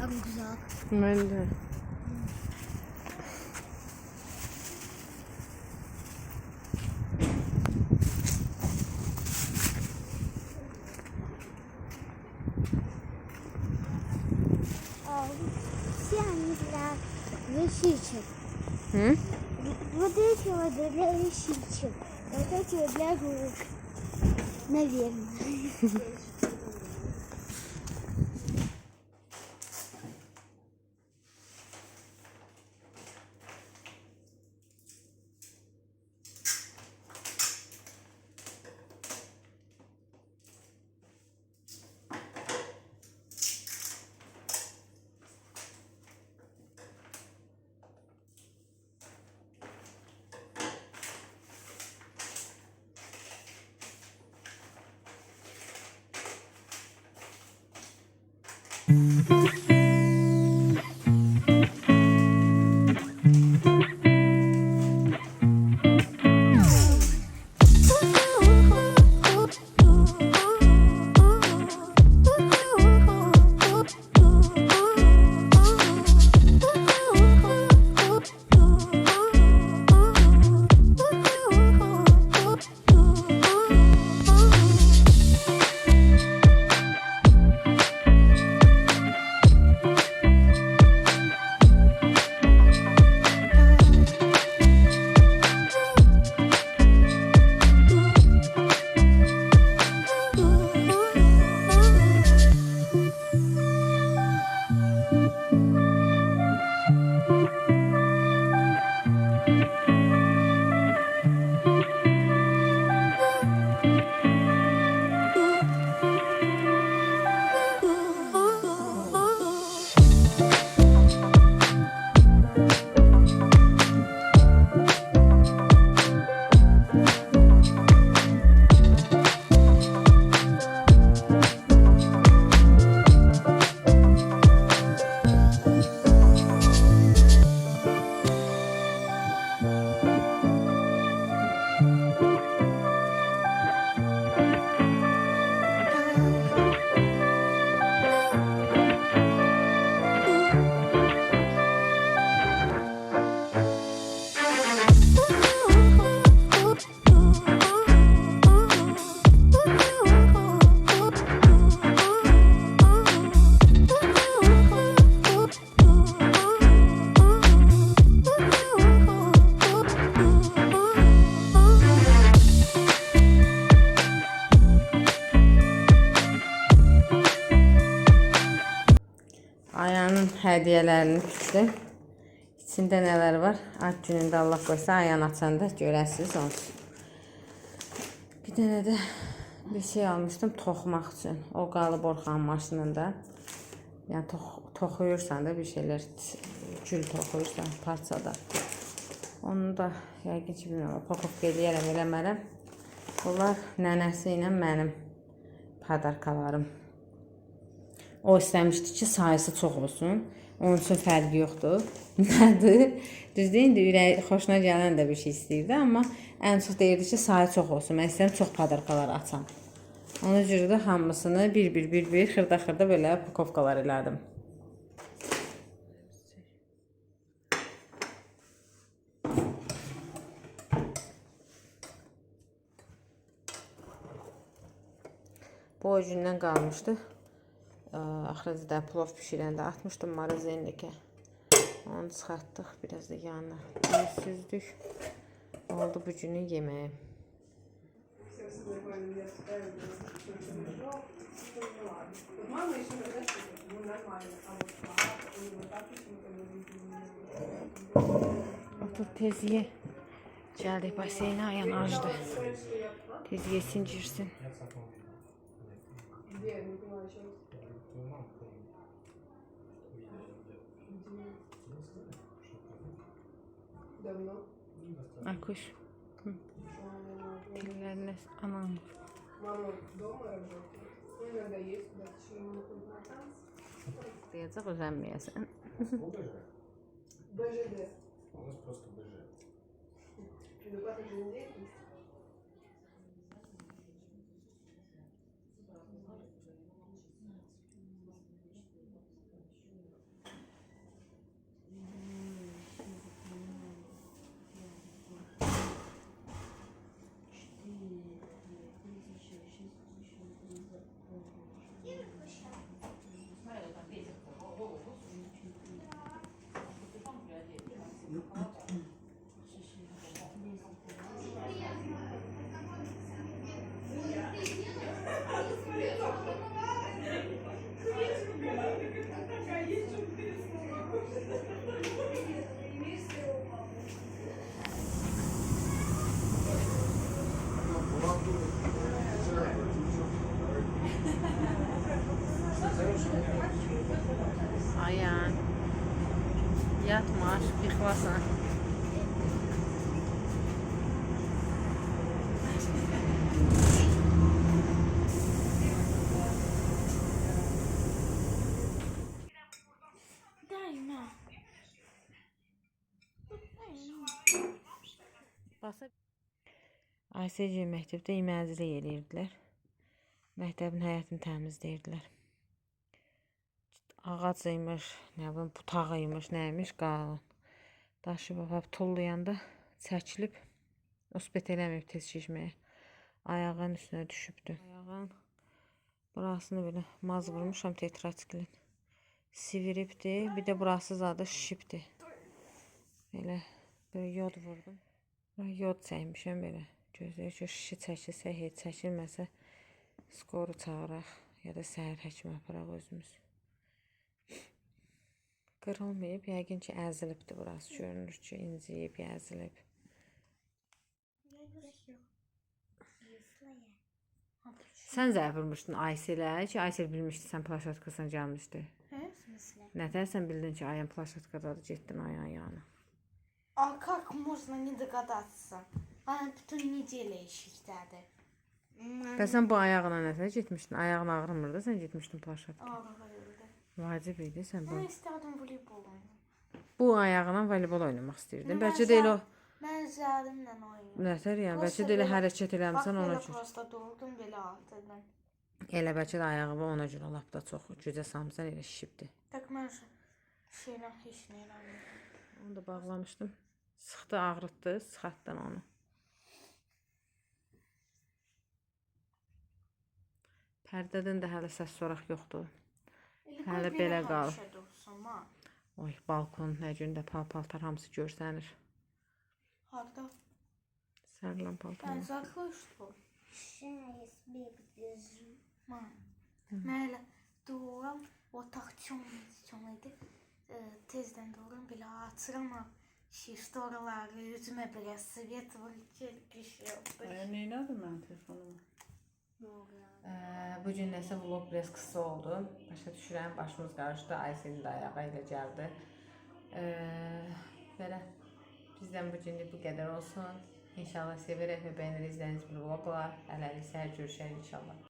Çok güzel. Ben de. Сянизля лисичек. Hı? Вот эти вот для лисичек. Вот эти вот для жук. Наверное. Mm-hmm. Hediyelerini tikdim. İçində nələr var? Ad günündə Allah qoysa ayağın açanda görəsiniz onsuz. Bir dənə də bir şey almışdım toxumaq üçün. O qalıb Orxanın maşınında. Yəni tox toxuyursan da bir şeylər gül toxuyursan parçada. Onu da yəqin ki bilmirəm, pakovka eləyərəm, eləmərəm. Bunlar nənəsi ilə mənim padarkalarım. O istəmişdi ki, sayısı çox olsun. Onun üçün fərqi yoxdur. Nədir? Düzdür, indi ürəyi xoşuna gələn də bir şey istəyirdi, amma ən çox deyirdi ki, sayı çox olsun. Mən istəyirəm çox padarkalar açam. Ona görə də hamısını bir-bir bir-bir xırda-xırda belə pakovkalar elədim. Bu o gündən qalmışdı axırıcıda plov bişirəndə atmışdım marozenlikə. Onu çıxartdıq, biraz da yanına bunu süzdük. Oldu bu günün yeməyi. Otur tez ye. Gəldik baseyna ayan acdı. Tez yesin, girsin. Diğerini kumaşı. еще ему нужно на танцы. Diyecek özenmeyesen. БЖД. У нас просто БЖ. Basa ICC məktəbdə iməcilik eləyirdilər. Məktəbin həyətini təmizləyirdilər. Ağacıymış, nə bilim, butağıymış, nəymiş qalın. Daşı babab tullayanda çəkilib, osbet eləməyib tez şişməyə. Ayağın üstünə düşübdü. Ayağın burasını belə maz vurmuşam tetraskilin. Siviribdi, bir də burası zadı şişibdi. Belə böyle yod vurdum. Yod çəkmişəm belə. Gözləyir ki, şişi çəkilsə, heç çəkilməsə skoru çağıraq ya da səhər həkimə aparaq özümüz. Qırılmayıb, yəqin ki, əzilibdi burası. Görünür ki, inciyib, əzilib. Sən zəif vurmuşdun Ayselə ki, Aysel bilmişdi sən plaşatkasına gəlmişdi. Hə? Смысле? Nətərsən bildin ki, ayın plaşatkadadır, getdin ayağın yanına. А как можно не догадаться? Она bütün неделя eşikdədir. Bəs sən bu ayağına nətər getmişdin? Ayağın ağrımırdı, sən getmişdin plaşatka. Ağrıyırdı. Vacib idi sən bu. Mən istərdim voleybol oynamaq. Bu ayağına voleybol oynamaq istəyirdin. Bəlkə də elə Mən zəlimlə oynayıram. nətər yəni, bəlkə də elə hərəkət eləmisən ona görə. prosta durdum belə atırdım. Elə bəlkə də ayağı ona görə lap da çox gücə samsan elə şişibdi. Tak mən şeylə heç nə eləmirəm. Onu da bağlamışdım. Sıxdı, ağrıtdı, sıxatdan onu. Pərdədən də hələ səs soraq yoxdur. Hələ belə qal. həmişə dursun, ha. Oy, balkon nə gündə pal-paltar hamısı görsənir. Harda? Sərilan Ben paltar. zaklaşdım. Şayet bir gözüm. Ma. Mələ dururam, otaq çömür idi. Tezdən dururam, belə açıram ha. Şiştoraları, üzümə belə svet vurur ki, düşüyor. Neynədir mən telefonumu? Bu nəsə vlog biraz qısa oldu. Başa düşürəm, başımız qarışdı. Ayselin də ayağı ilə gəldi. Ee, belə bizdən bu günlük bu qədər olsun. İnşallah severək və bəyənir izlədiyiniz bir vlog olar. Hələlik səhər görüşərik inşallah.